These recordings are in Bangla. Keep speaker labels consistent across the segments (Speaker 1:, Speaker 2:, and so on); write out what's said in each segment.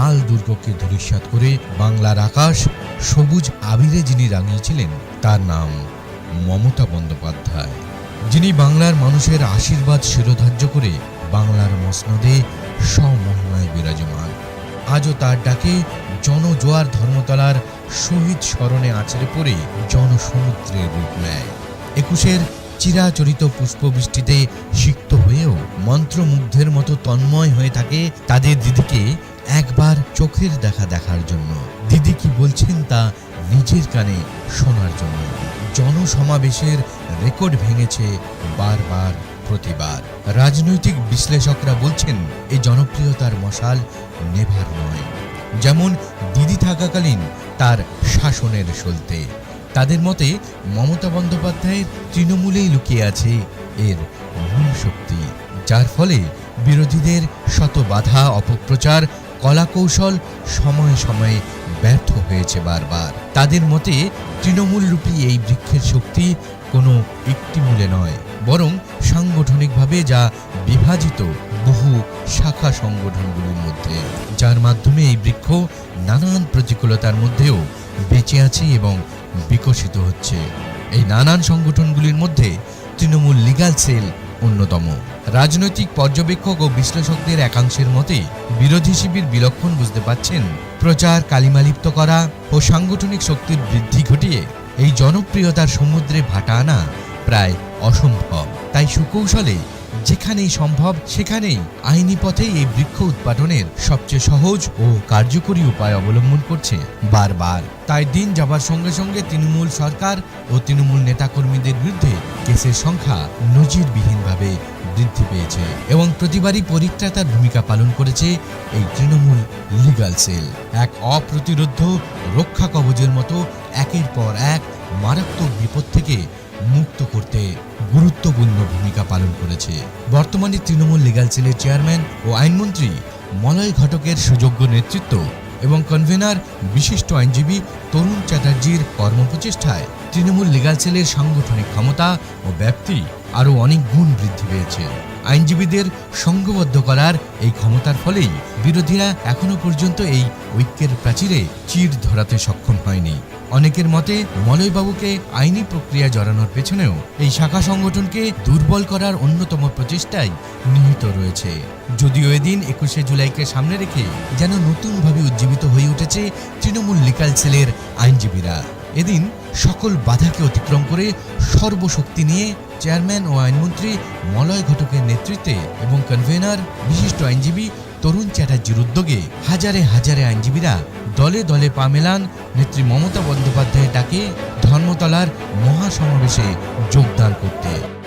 Speaker 1: লাল দুর্গকে ধূলিসাৎ করে বাংলার আকাশ সবুজ আবিরে যিনি রাঙিয়েছিলেন, তার নাম মমতা বন্দ্যোপাধ্যায়। যিনি বাংলার মানুষের আশীর্বাদ শিরোধার্য করে বাংলার মসনদে সমহিমায় বিরাজমান। আজও তার ডাকে জনজোয়ার ধর্মতলার শহীদ স্মরণে আছড়ে পড়ে জনসমুদ্রের রূপ নেয়। একুশের চিরাচরিত পুষ্পবৃষ্টিতে সিক্ত হয়েও মন্ত্রমুগ্ধের মতো তন্ময় হয়ে থাকে তাদের দিদিকে একবার চোখের দেখা দেখার জন্য। দিদি কি বলছেন তা নিজের কানে শোনার জন্য। জনসমাবেশের রেকর্ড ভেঙেছে বারবার প্রতিবার। রাজনৈতিক বিশ্লেষকরা বলছেন এই জনপ্রিয়তার মশাল নেভার নয়। যেমন দিদি থাকাকালীন তার শাসনের সলতে। তাদের মতে মমতা বন্দ্যোপাধ্যায়ের তৃণমূলেই লুকিয়ে আছে এর মূল শক্তি। যার ফলে বিরোধীদের শত বাধা, অপপ্রচার কলাকৌশল সময়ে সময়ে ব্যর্থ হয়েছে বারবার। তাদের মতে তৃণমূলরূপী এই বৃক্ষের শক্তি কোনো একটি মূলে নয়, বরং সাংগঠনিকভাবে যা বিভাজিত বহু শাখা সংগঠনগুলির মধ্যে। যার মাধ্যমে এই বৃক্ষ নানান প্রতিকূলতার মধ্যেও বেঁচে আছে এবং বিকশিত হচ্ছে। এই নানান সংগঠনগুলির মধ্যে তৃণমূল লিগাল সেল অন্যতম। রাজনৈতিক পর্যবেক্ষক ও বিশ্লেষকদের একাংশের মতে বিরোধী শিবির বিলক্ষণ বুঝতে পাচ্ছেন, প্রচার কালিমালিপ্ত করা ও সাংগঠনিক শক্তির বৃদ্ধি ঘটিয়ে এই জনপ্রিয়তার সমুদ্রে ভাটা আনা প্রায় অসম্ভব। তাই সুকৌশলে যেখানেই সম্ভব সেখানেই আইনি পথেই এই বৃক্ষ উৎপাদনের সবচেয়ে সহজ ও কার্যকরী উপায় অবলম্বন করছে বারবার। তাই দিন যাবার সঙ্গে সঙ্গে তৃণমূল সরকার ও তৃণমূল নেতাকর্মীদের বিরুদ্ধে কেসের সংখ্যা নজিরবিহীনভাবে বৃদ্ধি পেয়েছে এবং প্রতিবারই পরিত্রাতার ভূমিকা পালন করেছে এই তৃণমূল লিগাল সেল এক অপ্রতিরোধ্য রক্ষা কবচের মতো একের পর এক মারাত্মক বিপদ থেকে মুক্ত করতে গুরুত্বপূর্ণ ভূমিকা পালন করেছে। বর্তমানে তৃণমূল লিগাল সেলের চেয়ারম্যান ও আইনমন্ত্রী মলয় ঘটকের সুযোগ্য নেতৃত্ব এবং কনভেনার বিশিষ্ট আইনজীবী তরুণ চ্যাটার্জির কর্মপ্রচেষ্টায় তৃণমূল লিগাল সেলের সাংগঠনিক ক্ষমতা ও ব্যাপ্তি আরও অনেক গুণ বৃদ্ধি পেয়েছে। আইনজীবীদের সংঘবদ্ধ করার এই ক্ষমতার ফলেই বিরোধীরা এখনও পর্যন্ত এই ঐক্যের প্রাচীরে চির ধরাতে সক্ষম হয়নি। অনেকের মতে মলয়বাবুকে আইনি প্রক্রিয়া জড়ানোর পেছনেও এই শাখা সংগঠনকে দুর্বল করার অন্যতম প্রচেষ্টাই নিহিত রয়েছে। যদিও এদিন একুশে জুলাইকে সামনে রেখে যেন নতুনভাবে উজ্জীবিত হয়ে উঠেছে তৃণমূল লিকাল সেলের আইনজীবীরা। এদিন সকল বাধাকে অতিক্রম করে সর্বশক্তি নিয়ে চেয়ারম্যান ও আইনমন্ত্রী মলয় ঘটকের নেতৃত্বে এবং কনভেনার, বিশিষ্ট আইনজীবী তরুণ চ্যাটার্জির উদ্যোগে হাজারে হাজারে আইনজীবীরা দলে দলে পা মেলান। নেত্রী মমতা বন্দ্যোপাধ্যায়ের ডাকে ধর্মতলার মহাসমাবেশে যোগদান করতে।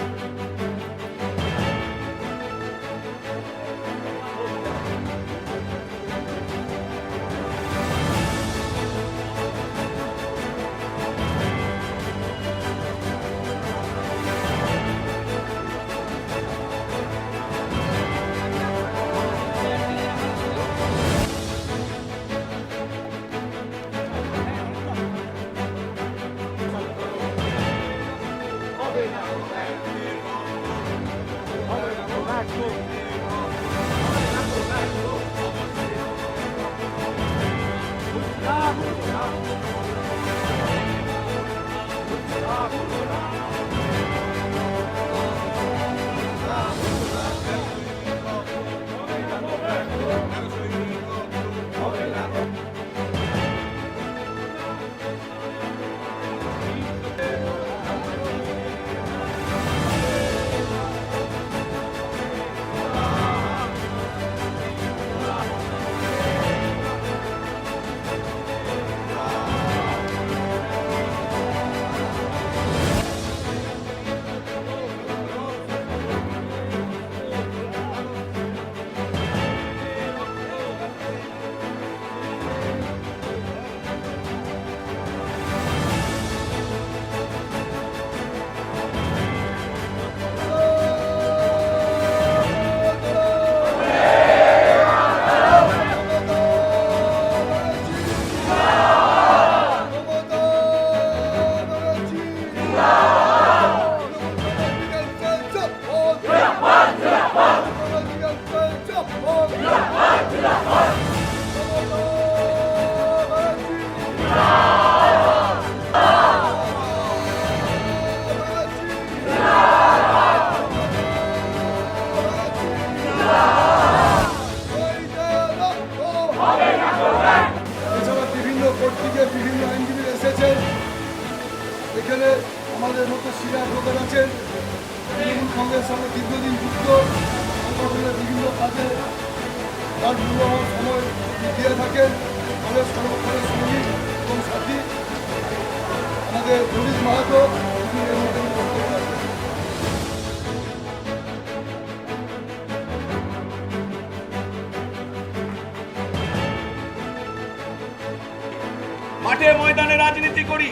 Speaker 2: করি,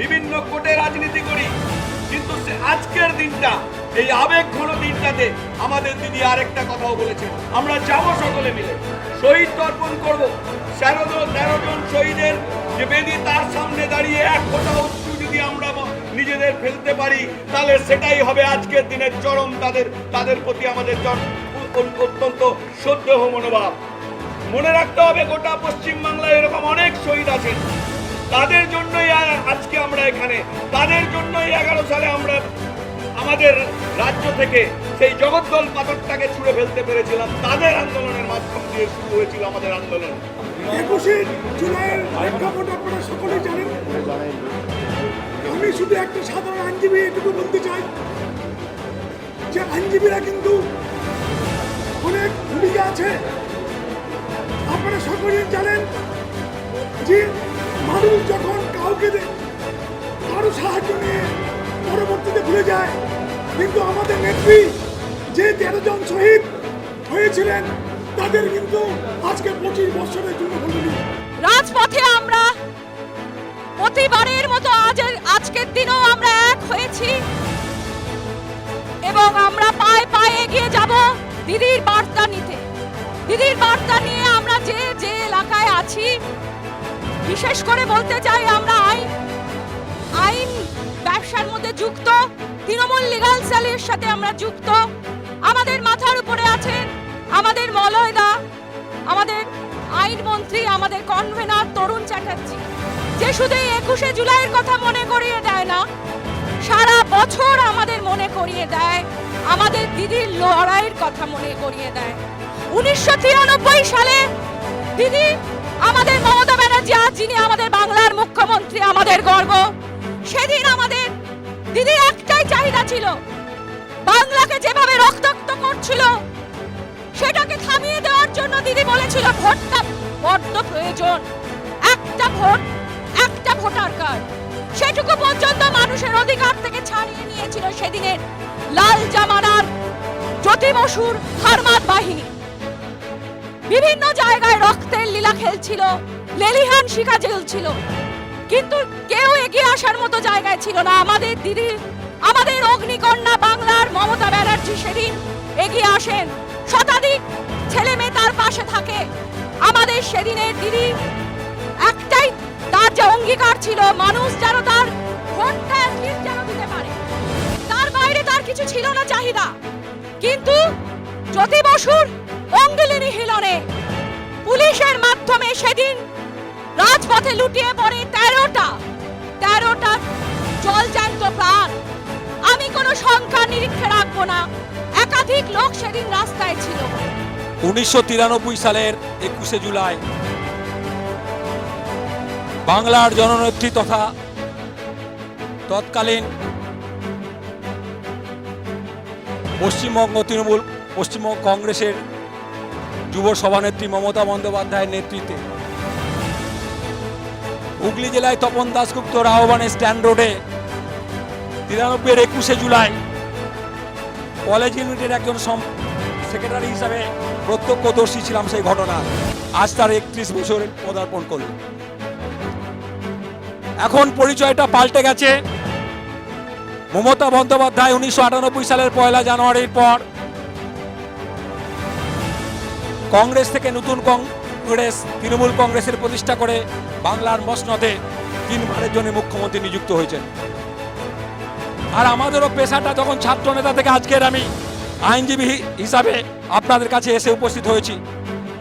Speaker 2: বিভিন্ন কোটে রাজনীতি করি। কিন্তু সে আজকের দিনটা, এই আবেগ ঘন দিনটাতে আমাদের দিদি আরেকটা কথাও বলেছেন। আমরা যাব সকলে মিলে। শহীদ তর্পণ করব। তেরো জন তেরো জন শহীদের যে বেদি তার সামনে দাঁড়িয়ে এক ফোঁটা অশ্রু যদি আমরা নিজেদের ফেলতে পারি, তাহলে সেটাই হবে আজকের দিনের চরম তাদের তাদের প্রতি আমাদের অত্যন্ত শ্রদ্ধেয় মনোভাব। মনে রাখতে হবে গোটা পশ্চিমবাংলায় এরকম অনেক শহীদ আছেন। তাদের জন্যই আজকে আমরা এখানে, তাদের জন্যই এগারো সালে আমরা আমাদের রাজ্য থেকে সেই জগদ্দল পাথরটাকে ছুঁড়ে ফেলতে পেরেছিলাম। তাদের আন্দোলনের মাধ্যম দিয়ে শুরু হয়েছিল আমাদের আন্দোলন।
Speaker 3: একুশে জুলাইয়ের প্রেক্ষাপট আপনারা সকলেই জানেন। আমি শুধু একটা সাধারণ আইনজীবী এটুকু বলতে চাই যে আইনজীবীরা কিন্তু অনেক ভূমিকা আছে। আপনারা সকলেই জানেন যে মানুষ যখন কাউকে কারও সাহায্য নিয়ে পরবর্তীতে ভুলে যায়, কিন্তু আমাদের নেত্রী যে তেরো জন শহীদ হয়েছিলেন, তাদের কিন্তু আজকে পঁচিশ বছরের জন্য বলিনি
Speaker 4: রাজপথে আমরা প্রতিবারের মতো আজ আজকের দিনেও আমরা এক হয়েছি। এবং আমরা পায়ে পায়ে এগিয়ে যাব দিদির বার্তা নিতে। দিদির বার্তা নিয়ে আমরা যে যে এলাকায় আছি বিশেষ করে বলতে চাই আমরা আইন আইন ব্যবসার মধ্যে যুক্ত, তৃণমূল লিগাল সেলের সাথে আমরা যুক্ত। আমাদের মাথার উপরে আছেন আমাদের মলয়দা, আমাদের আইনমন্ত্রী আমাদের কনভেনার তরুণ চ্যাটার্জি। যে শুধু একুশে জুলাইয়ের কথা মনে করিয়ে দেয় না, সারা বছর আমাদের মনে করিয়ে দেয়, আমাদের দিদির লড়াইয়ের কথা মনে করিয়ে দেয়। উনিশশো তিরানব্বই সালে দিদি আমাদের মমতা আজ যিনি আমাদের বাংলার মুখ্যমন্ত্রী, আমাদের গর্ব। সেদিন আমাদের দিদি একটাই চাহিদা ছিল, বাংলাকে যেভাবে রক্তাক্ত করছিল, সেটাকে থামিয়ে দেওয়ার জন্য দিদি বলেছিল, ভোটটা বড্ড প্রয়োজন। একটা ভোট, একটা ভোটার কার্ড। সেটুকু পর্যন্ত মানুষের অধিকার থেকে ছাড়িয়ে নিয়েছিল সেদিনের লাল জামানার জ্যোতি বসুর হারমাত বাহিনী। বিভিন্ন জায়গায় রক্তের লীলা খেলছিল। লেলিহান শিখা জ্বলছিল কিন্তু কেউ এগিয়ে আসার মতো জায়গায় ছিল না। আমাদের দিদি, আমাদের অগ্নিকন্যা বাংলার মমতা ব্যানার্জি সেদিন এগিয়ে আসেন। শতাধিক ছেলে মেয়ে তার পাশে থাকে। আমাদের সেদিনের দিদি একটাই তার যে অঙ্গীকার ছিল, মানুষ যেন তার যেন দিতে পারে। তার বাইরে তার কিছু ছিল না চাহিদা। কিন্তু জ্যোতি বসুর অঙ্গলিনী হিলনে পুলিশের মাধ্যমে সেদিন রাজপথে লুটিয়ে পড়ে তেরোটা তেরোটা জলজ্যান্ত প্রাণ। আমি কোনো সংখ্যা নিরীক্ষে রাখব না। একাধিক লোক সেদিন রাস্তায় ছিল।
Speaker 5: উনিশশো তিরানব্বই সালের একুশে জুলাই। বাংলার জননেত্রী তথা তৎকালীন পশ্চিমবঙ্গ তৃণমূল, পশ্চিমবঙ্গ কংগ্রেসের যুব সভানেত্রী মমতা বন্দ্যোপাধ্যায়ের নেতৃত্বে হুগলি জেলায় তপন দাসগুপ্ত আহ্বানের স্ট্যান্ড রোডে তিরানব্বইয়ের একুশে জুলাই। কলেজ ইউনিটের একজন সেক্রেটারি হিসাবে প্রত্যক্ষদর্শী ছিলাম সেই ঘটনা। আজ তার একত্রিশ বছর পদার্পণ করল। এখন পরিচয়টা পাল্টে গেছে। মমতা বন্দ্যোপাধ্যায় উনিশশো আটানব্বই সালের পয়লা জানুয়ারির পর। কংগ্রেস থেকে নতুন কংগ্রেস তৃণমূল কংগ্রেসের প্রতিষ্ঠা করে বাংলার মসনদে তিনবারের জন্য মুখ্যমন্ত্রী নিযুক্ত হয়েছেন। আর আমাদেরও পেশাটা যখন ছাত্র নেতা থেকে আজকের আমি আইনজীবী হিসাবে আপনাদের কাছে এসে উপস্থিত হয়েছি।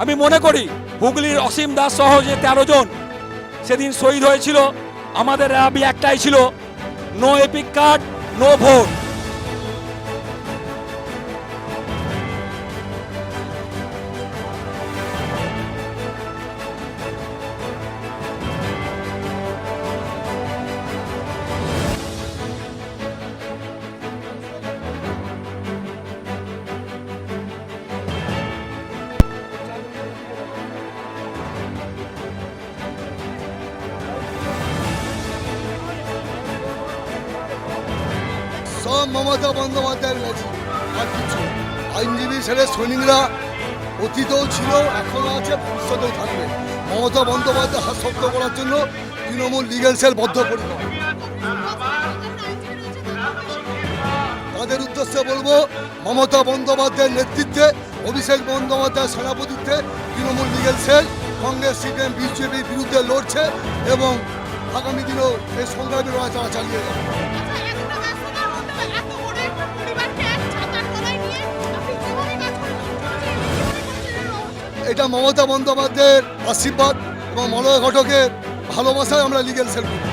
Speaker 5: আমি মনে করি হুগলির অসীম দাস সহ যে তেরো জন সেদিন শহীদ হয়েছিল, আমাদের দাবি একটাই ছিল no EPIC card no vote
Speaker 6: Mamata বন্দ্যোপাধ্যায়ের ম্যাজিক আর কিছু। আইনজীবী ছেলে সৈনিকরা অতীতেও ছিল এখনও আছে, ভবিষ্যতেও থাকবে। মমতা বন্দ্যোপাধ্যায় শক্ত করার জন্য তৃণমূল লিগেল সেল বদ্ধ বদ্ধপরিকর। তাদের উদ্দেশ্যে বলব, মমতা বন্দ্যোপাধ্যায়ের নেতৃত্বে, অভিষেক বন্দ্যোপাধ্যায়ের সভাপতিত্বে Trinamool legal cell Congress, CPM, বিজেপির বিরুদ্ধে লড়ছে এবং আগামী দিনেও এই সংগ্রামী লড়াই চালিয়ে যাবে। এটা মমতা বন্দ্যোপাধ্যায়ের আশীর্বাদ এবং মলয় ঘটকের ভালোবাসায় আমরা লিগেল সেল করি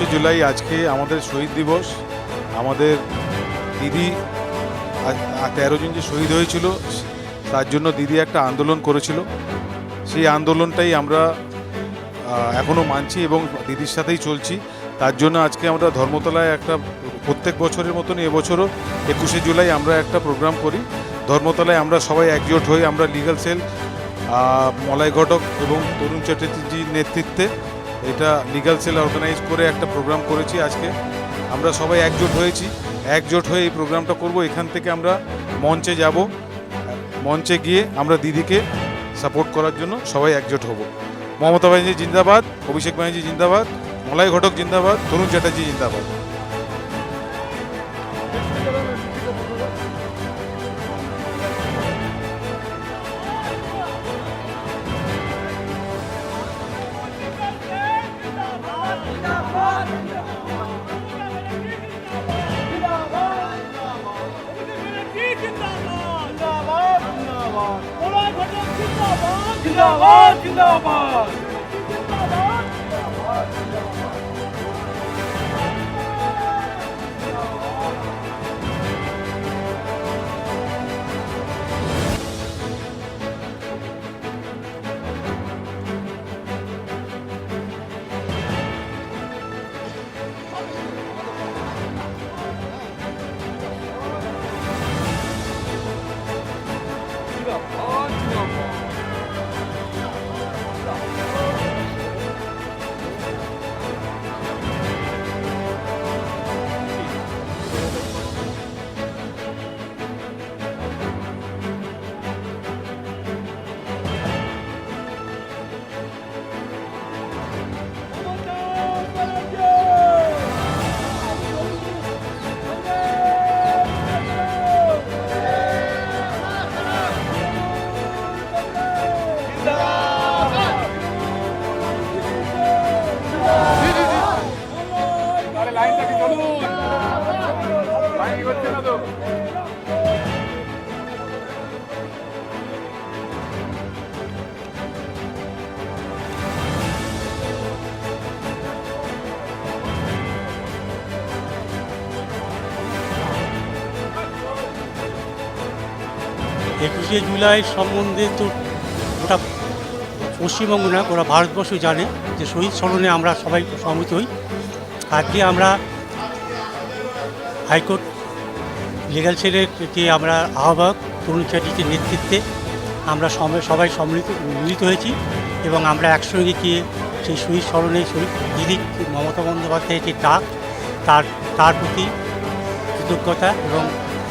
Speaker 7: একুশে জুলাই আজকে আমাদের শহীদ দিবস। আমাদের দিদি তেরো জন যে শহীদ হয়েছিল, তার জন্য দিদি একটা আন্দোলন করেছিল। সেই আন্দোলনটাই আমরা এখনও মানছি এবং দিদির সাথেই চলছি। তার জন্য আজকে আমরা ধর্মতলায় একটা প্রত্যেক বছরের মতন এবছরও একুশে জুলাই আমরা একটা প্রোগ্রাম করি। ধর্মতলায় আমরা সবাই একজোট হই আমরা লিগাল সেল মলাই ঘটক এবং তরুণ চ্যাটার্জির নেতৃত্বে এটা লিগাল সেল অর্গানাইজ করে একটা প্রোগ্রাম করেছি আজকে। আমরা সবাই একজোট হয়েছি। একজোট হয়ে এই প্রোগ্রামটা করব। এখান থেকে আমরা মঞ্চে যাব। মঞ্চে গিয়ে আমরা দিদিকে সাপোর্ট করার জন্য সবাই একজোট হব। মমতা ব্যানার্জি জিন্দাবাদ, অভিষেক ব্যানার্জি জিন্দাবাদ মলাই ঘটক জিন্দাবাদ, তরুণ চ্যাটার্জি জিন্দাবাদ।
Speaker 8: জিন্দাবাদ জিন্দাবাদ
Speaker 9: জুলাই সম্বন্ধে তো ওটা পশ্চিমবঙ্গ না ওরা ভারতবর্ষ জানে যে শহীদ স্মরণে আমরা সবাই সম্মিলিত হই। আজকে আমরা হাইকোর্ট লিগাল সেলের যে আমরা আহ্বায়ক তরুণ চ্যাটার্জির নেতৃত্বে আমরা সবাই সম্মিলিত, মিলিত হয়েছি এবং আমরা একসঙ্গে গিয়ে সেই শহীদ স্মরণে শহীদ দিদি মমতা বন্দ্যোপাধ্যায়ের যে ডাক, তার তার প্রতি কৃতজ্ঞতা এবং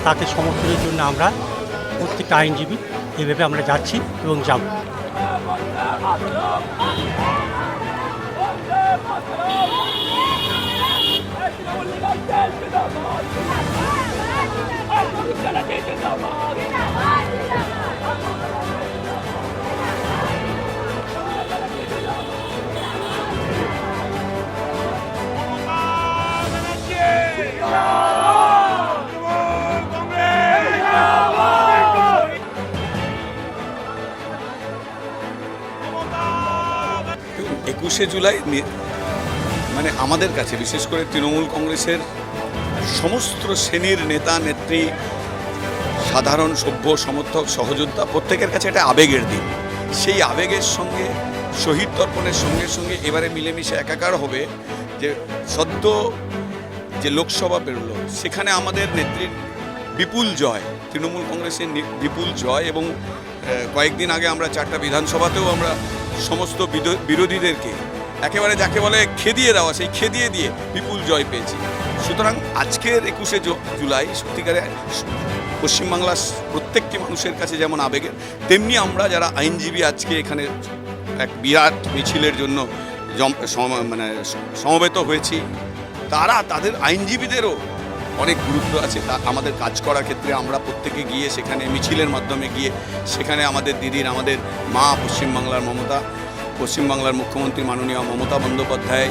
Speaker 9: তাকে সমর্থনের জন্য আমরা প্রত্যেকটা আইনজীবী এভাবে আমরা যাচ্ছি এবং যাব Thank you.
Speaker 2: একুশে জুলাই মানে আমাদের কাছে, বিশেষ করে তৃণমূল কংগ্রেসের সমস্ত শ্রেণির নেতা, নেত্রী, সাধারণ, সভ্য, সমর্থক, সহযোদ্ধা, প্রত্যেকের কাছে এটা আবেগের দিন। সেই আবেগের সঙ্গে, শহীদ তর্পণের সঙ্গে সঙ্গে এবারে মিলেমিশে একাকার হবে যে সদ্য যে লোকসভা বেরোলো, সেখানে আমাদের নেত্রীর বিপুল জয়, তৃণমূল কংগ্রেসের বিপুল জয় এবং কয়েকদিন আগে আমরা চারটা বিধানসভাতেও আমরা সমস্ত বিরোধীদেরকে একেবারে যাকে বলে খেদিয়ে দেওয়া, সেই খেদিয়ে দিয়ে বিপুল জয় পেয়েছি। সুতরাং আজকের একুশে জুলাই সত্যিকারে পশ্চিমবাংলার প্রত্যেকটি মানুষের কাছে যেমন আবেগের, তেমনি আমরা যারা আইনজীবী আজকে এখানে এক বিরাট মিছিলের জন্য মানে সমবেত হয়েছি, তারা তাদের আইনজীবীদেরও অনেক গুরুত্ব আছে। তা আমাদের কাজ করার ক্ষেত্রে আমরা প্রত্যেকে গিয়ে সেখানে মিছিলের মাধ্যমে গিয়ে সেখানে আমাদের দিদির, আমাদের মা পশ্চিমবাংলার মমতা, পশ্চিমবাংলার মুখ্যমন্ত্রী মাননীয় মমতা বন্দ্যোপাধ্যায়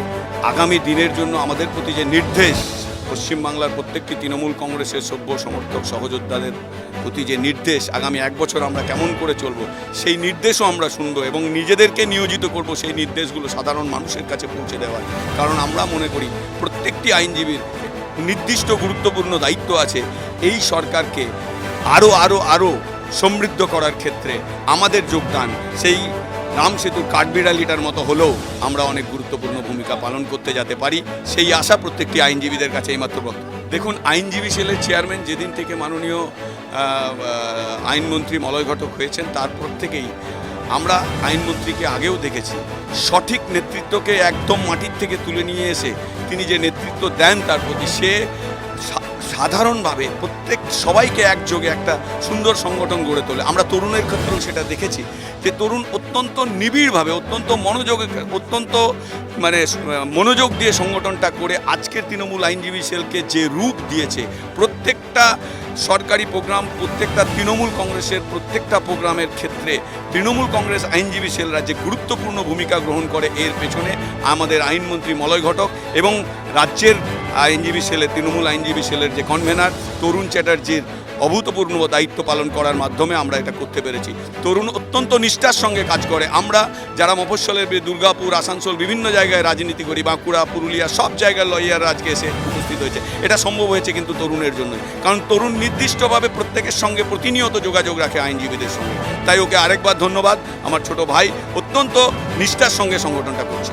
Speaker 2: আগামী দিনের জন্য আমাদের প্রতি যে নির্দেশ, পশ্চিমবাংলার প্রত্যেকটি তৃণমূল কংগ্রেসের সভ্য সমর্থক সহযোদ্ধাদের প্রতি যে নির্দেশ, আগামী এক বছর আমরা কেমন করে চলবো, সেই নির্দেশও আমরা শুনব এবং নিজেদেরকে নিয়োজিত করব সেই নির্দেশগুলো সাধারণ মানুষের কাছে পৌঁছে দেওয়ার। কারণ আমরা মনে করি প্রত্যেকটি আইনজীবীর নির্দিষ্ট গুরুত্বপূর্ণ দায়িত্ব আছে এই সরকারকে আরও আরও আরও সমৃদ্ধ করার ক্ষেত্রে আমাদের যোগদান। সেই রাম সেতুর কাঠবিড়ালিটার মতো হলেও আমরা অনেক গুরুত্বপূর্ণ ভূমিকা পালন করতে যেতে পারি, সেই আশা প্রত্যেকটি আইনজীবীদের কাছে এইমাত্র বক্তব্য। দেখুন, আইনজীবী সেলের চেয়ারম্যান যেদিন থেকে মাননীয় আইনমন্ত্রী মলয় ঘটক হয়েছেন, তারপর থেকেই আমরা আইনমন্ত্রীকে আগেও দেখেছি। সঠিক নেতৃত্বকে একদম মাটির থেকে তুলে নিয়ে এসে তিনি যে নেতৃত্ব দেন তার প্রতি সে সাধারণভাবে প্রত্যেক সবাইকে একযোগে একটা সুন্দর সংগঠন গড়ে তোলে। আমরা তরুণের ক্ষেত্রেও সেটা দেখেছি যে তরুণ অত্যন্ত নিবিড়ভাবে, অত্যন্ত মনোযোগ, অত্যন্ত মানে মনোযোগ দিয়ে সংগঠনটা করে আজকের তৃণমূল আইনজীবী সেলকে যে রূপ দিয়েছে, প্রত্যেকটা সরকারি প্রোগ্রাম, প্রত্যেকটা তৃণমূল কংগ্রেসের প্রত্যেকটা প্রোগ্রামের ক্ষেত্রে তৃণমূল কংগ্রেস আইনজীবী সেলরা যে গুরুত্বপূর্ণ ভূমিকা গ্রহণ করে এর পেছনে আমাদের আইনমন্ত্রী মলয় ঘটক এবং রাজ্যের আইনজীবী সেলের তৃণমূল আইনজীবী সেলের যে কনভেনার তরুণ চ্যাটার্জির অভূতপূর্ণ দায়িত্ব পালন করার মাধ্যমে আমরা এটা করতে পেরেছি। তরুণ অত্যন্ত নিষ্ঠার সঙ্গে কাজ করে। আমরা যারা মফস্বলের দুর্গাপুর, আসানসোল, বিভিন্ন জায়গায় রাজনীতি করি, বাঁকুড়া, পুরুলিয়া, সব জায়গার লয়াররা আজকে এসে উপস্থিত হয়েছে। এটা সম্ভব হয়েছে কিন্তু তরুণের জন্য কারণ তরুণ নির্দিষ্টভাবে প্রত্যেকের সঙ্গে প্রতিনিয়ত যোগাযোগ রাখে আইনজীবীদের সঙ্গে। তাই ওকে আরেকবার ধন্যবাদ। আমার ছোট ভাই অত্যন্ত নিষ্ঠার সঙ্গে সংগঠনটা করছে।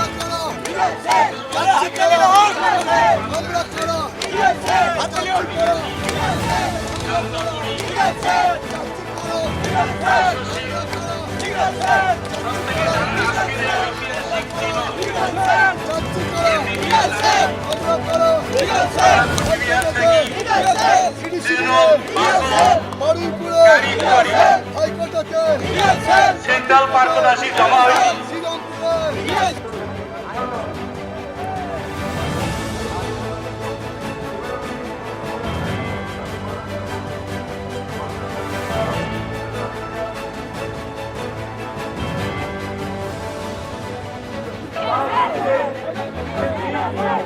Speaker 8: সেন্ট্রাল পার্কনাসি জমা
Speaker 3: জিন্দাবাদ
Speaker 10: Yeah.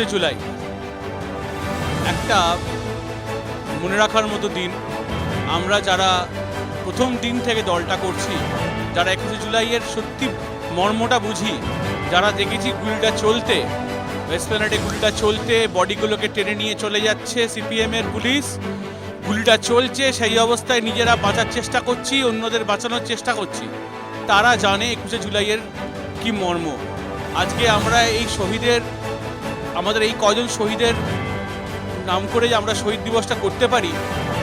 Speaker 10: একুশে জুলাই। একটা মনে রাখার মতো দিন। আমরা যারা প্রথম দিন থেকে দলটা করছি, যারা একুশে জুলাইয়ের সত্যি মর্মটা বুঝি, যারা দেখেছি গুলিটা চলতে ওয়েস্টপ্ল্যানেটে গুলিটা চলতে বডিগুলোকে টেনে নিয়ে চলে যাচ্ছে সিপিএমের পুলিশ। গুলিটা চলছে, সেই অবস্থায় নিজেরা বাঁচার চেষ্টা করছি, অন্যদের বাঁচানোর চেষ্টা করছি। তারা জানে একুশে জুলাইয়ের কি মর্ম। আজকে আমরা এই শহীদের আমাদের এই কজন শহীদের নাম করে যে আমরা শহীদ দিবসটা করতে পারি,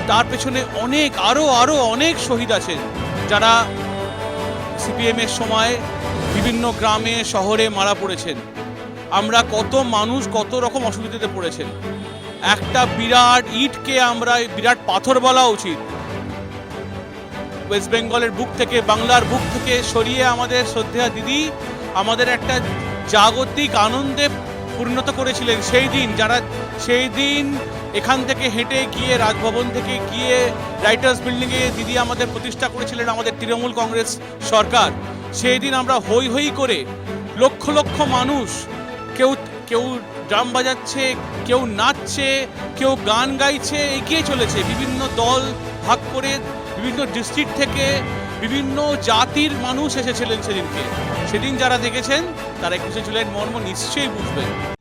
Speaker 10: তার পেছনে অনেক আরও আরও অনেক শহীদ আছেন যারা সিপিএমের সময় বিভিন্ন গ্রামে, শহরে মারা পড়েছেন। আমরা কত মানুষ কত রকম অসুবিধাতে পড়েছেন। একটা বিরাট ইটকে আমরা, বিরাট পাথর বলা উচিত। ওয়েস্ট বেঙ্গলের বুক থেকে, বাংলার বুক থেকে সরিয়ে আমাদের শ্রদ্ধেয়া দিদি, আমাদের একটা জাগতিক আনন্দে পরিণত করেছিলেন সেই দিন, যারা সেই দিন এখান থেকে হেঁটে গিয়ে রাজভবন থেকে গিয়ে রাইটার্স বিল্ডিংয়ে দিদি আমাদের প্রতিষ্ঠা করেছিলেন আমাদের তৃণমূল কংগ্রেস সরকার, সেই দিন আমরা হই হই করে লক্ষ লক্ষ মানুষ, কেউ কেউ ড্রাম বাজাচ্ছে, কেউ নাচছে, কেউ গান গাইছে, এগিয়ে চলেছে। বিভিন্ন দল ভাগ করে বিভিন্ন ডিস্ট্রিক্ট থেকে বিভিন্ন জাতির মানুষ এসেছিলেন সেদিনকে। সেদিন যারা দেখেছেন তারা খুশি ছিলেন মর্ম নিশ্চয়ই বুঝবেন